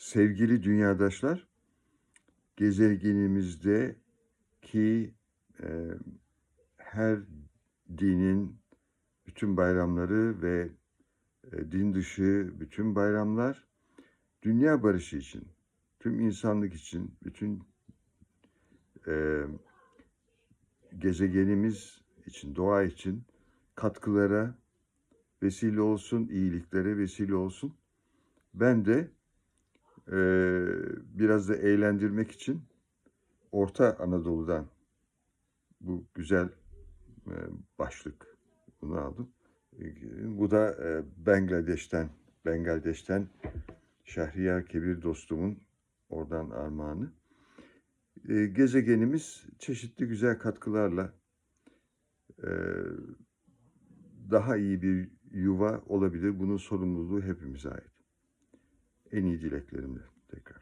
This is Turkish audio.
Sevgili dünyadaşlar, gezegenimizdeki e, her dinin bütün bayramları ve e, din dışı bütün bayramlar dünya barışı için, tüm insanlık için, bütün e, gezegenimiz için, doğa için katkılara vesile olsun, iyiliklere vesile olsun. Ben de e, biraz da eğlendirmek için Orta Anadolu'dan bu güzel e, başlık bunu aldım. E, Bu da e, Bangladeş'ten, Bangladeş'ten Şahriyar Kebir dostumun oradan armağanı. E, Gezegenimiz çeşitli güzel katkılarla e, daha iyi bir yuva olabilir. Bunun sorumluluğu hepimize ait en iyi dileklerimle tekrar.